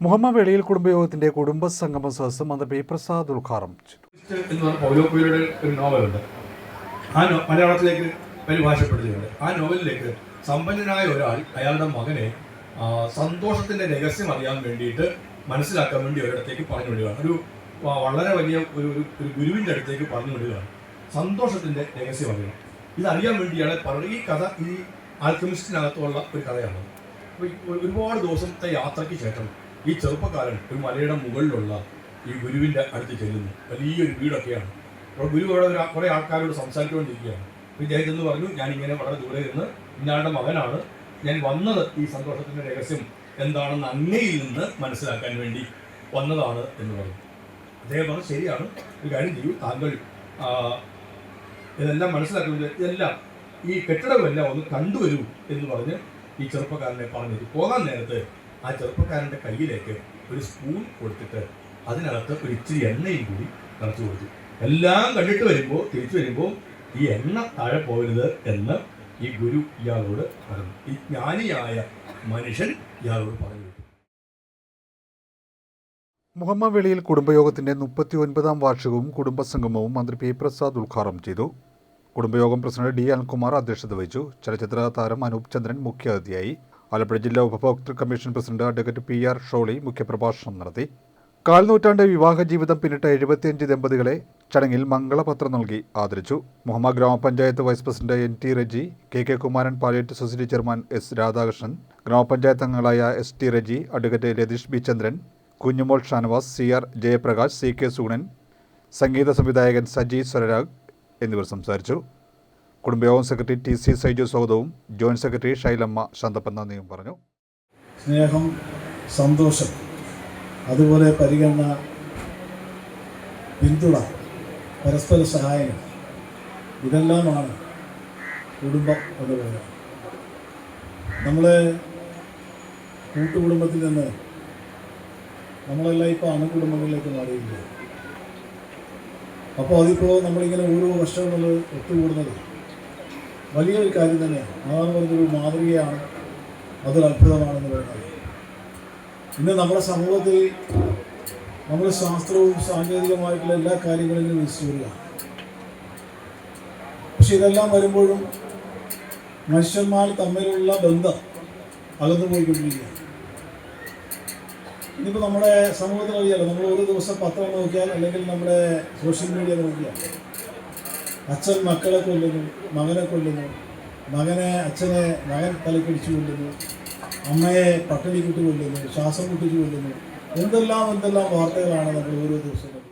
മുഹമ്മദ് വെളിയിൽ കുടുംബയോഗത്തിന്റെ കുടുംബ സംഗമ സദസ് മന്ത്രി പി പ്രസാദ് ഉദ്ഘാടനം ഒരു ആ മലയാളത്തിലേക്ക് പരിഭാഷപ്പെടുത്തിയിട്ടുണ്ട് ആ നോവലിലേക്ക് സമ്പന്നനായ ഒരാൾ അയാളുടെ മകനെ സന്തോഷത്തിന്റെ രഹസ്യം അറിയാൻ വേണ്ടിയിട്ട് മനസ്സിലാക്കാൻ വേണ്ടി ഒരിടത്തേക്ക് പറഞ്ഞു വിടുകയാണ്. ഒരു വളരെ വലിയ ഒരു ഒരു ഗുരുവിന്റെ അടുത്തേക്ക് പറഞ്ഞു വിടുകയാണ്. സന്തോഷത്തിന്റെ രഹസ്യം അറിയണം. ഇതറിയാൻ വേണ്ടിയാണ് പറഞ്ഞു ഈ കഥ ഈ ആൽക്കമിസ്റ്റിനകത്തുള്ള ഒരു കഥയാണ് അപ്പോൾ ഒരുപാട് ദിവസത്തെ യാത്രയ്ക്ക് ശേഷം ഈ ചെറുപ്പക്കാരൻ ഒരു മലയുടെ മുകളിലുള്ള ഈ ഗുരുവിന്റെ അടുത്ത് ചെല്ലുന്നു. വലിയൊരു വീടൊക്കെയാണ്. അപ്പോൾ ഗുരു അവിടെ ഒരു കുറേ ആൾക്കാരോട് സംസാരിച്ചുകൊണ്ടിരിക്കുകയാണ്. അപ്പോൾ ഇദ്ദേഹം എന്ന് പറഞ്ഞു ഞാനിങ്ങനെ വളരെ ദൂരെ നിന്ന് ഇന്നാളുടെ മകനാണ്. ഞാൻ വന്നത് ഈ സന്തോഷത്തിന്റെ രഹസ്യം എന്താണെന്ന് അങ്ങയിൽ നിന്ന് മനസ്സിലാക്കാൻ വേണ്ടി വന്നതാണ് എന്ന് പറഞ്ഞു. അദ്ദേഹം പറഞ്ഞു ശരിയാണ് ഒരു കാര്യം ചെയ്യൂ. താങ്കൾ ഇതെല്ലാം മനസ്സിലാക്കുന്നത് ഇതെല്ലാം ഈ കെട്ടിടമെല്ലാം ഒന്ന് കണ്ടുവരൂ എന്ന് പറഞ്ഞ് ഈ ചെറുപ്പക്കാരനെ പറഞ്ഞു പോകാൻ നേരത്ത് ആ ചെറുപ്പക്കാരന്റെ കയ്യിലേക്ക് ഒരു സ്പൂൺ കൊടുത്തിട്ട് അതിനകത്ത് ഒരു ഇച്ചിരി എണ്ണയും കൂടി നിറച്ചു കൊടുത്തു. എല്ലാം കണ്ടിട്ട് വരുമ്പോൾ തിരിച്ചു വരുമ്പോൾ ഈ എണ്ണ താഴെ പോകരുത് എന്ന് ഈ ഗുരു ഇയാളോട് പറഞ്ഞു. ഈ ജ്ഞാനിയായ മനുഷ്യൻ ഇയാളോട് പറഞ്ഞു. മുഹമ്മ വെളിയിൽ കുടുംബയോഗത്തിന്റെ മുപ്പത്തി ഒൻപതാം വാർഷികവും കുടുംബസംഗമവും മന്ത്രി പി പ്രസാദ് ഉദ്ഘാടനം ചെയ്തു. കുടുംബയോഗം പ്രസിഡന്റ് ഡി അനിൽകുമാർ അധ്യക്ഷത വഹിച്ചു. ചലച്ചിത്ര താരം അനൂപ് ചന്ദ്രൻ മുഖ്യാതിഥിയായി. ആലപ്പുഴ ജില്ലാ ഉപഭോക്തൃ commission president advocate P R Sholy മുഖ്യപ്രഭാഷണം നടത്തി. കാൽനൂറ്റാണ്ട് വിവാഹ ജീവിതം പിന്നിട്ട എഴുപത്തിയഞ്ച് ദമ്പതികളെ ചടങ്ങിൽ മംഗളപത്രം നൽകി ആദരിച്ചു. മുഹമ്മ ഗ്രാമപഞ്ചായത്ത് vice president N T Reji K K Kumaran palliative society chairman S Radhakrishnan ഗ്രാമപഞ്ചായത്ത് അംഗങ്ങളായ S T Reji advocate Ratheesh B Chandran Kunjumol Shanavas C R Jayaprakash C K Suganan സംഗീത സംവിധായകൻ സജി സ്വരരാഗ് എന്നിവർ സംസാരിച്ചു. കുടുംബയോഗം സെക്രട്ടറി ടി സി സൈജു സ്വാഗതവും. Joint secretary Shylamma Shanthappan നന്ദിയും പറഞ്ഞു. സ്നേഹം സന്തോഷം അതുപോലെ പരിഗണന പിന്തുണ പരസ്പര സഹായം ഇതെല്ലാമാണ് കുടുംബം എന്ന് പറയുന്നത്. നമ്മൾ കൂട്ടുകുടുംബത്തിൽ നിന്ന് നമ്മളെല്ലാം ഇപ്പോൾ അണുകുടുംബങ്ങളിലേക്ക് മാറിയില്ല അപ്പോൾ അതിപ്പോൾ നമ്മളിങ്ങനെ ഓരോ വർഷങ്ങൾ ഒത്തുകൂടുന്നത് വലിയൊരു കാര്യം തന്നെയാണ് അതാണ് ഒരു മാതൃകയാണ്. അതൊരു അത്ഭുതമാണെന്ന് പറയുന്നത്. ഇന്ന് നമ്മുടെ സമൂഹത്തിൽ നമ്മുടെ ശാസ്ത്രവും സാങ്കേതികമായിട്ടുള്ള എല്ലാ കാര്യങ്ങളിലും വിശ്വസിച്ചു വരികയാണ് പക്ഷെ ഇതെല്ലാം വരുമ്പോഴും മനുഷ്യന്മാർ തമ്മിലുള്ള ബന്ധം അകന്നു പോയിക്കൊണ്ടിരിക്കുകയാണ് ഇന്നിപ്പോൾ നമ്മുടെ സമൂഹത്തിൽ അറിയാലോ നമ്മൾ ഒരു ദിവസം പത്രം നോക്കിയാൽ അല്ലെങ്കിൽ നമ്മുടെ സോഷ്യൽ മീഡിയ നോക്കിയാൽ അച്ഛൻ മക്കളെ കൊല്ലുന്നു മകനെ കൊല്ലുന്നു മകനെ അച്ഛനെ മകൻ തലക്കടിച്ചു കൊല്ലുന്നു അമ്മയെ പട്ടിണി കുട്ടി കൊല്ലുന്നു ശ്വാസം മുട്ടിച്ചു കൊല്ലുന്നു. എന്തെല്ലാം എന്തെല്ലാം വാർത്തകളാണ് നമ്മൾ ഓരോ ദിവസവും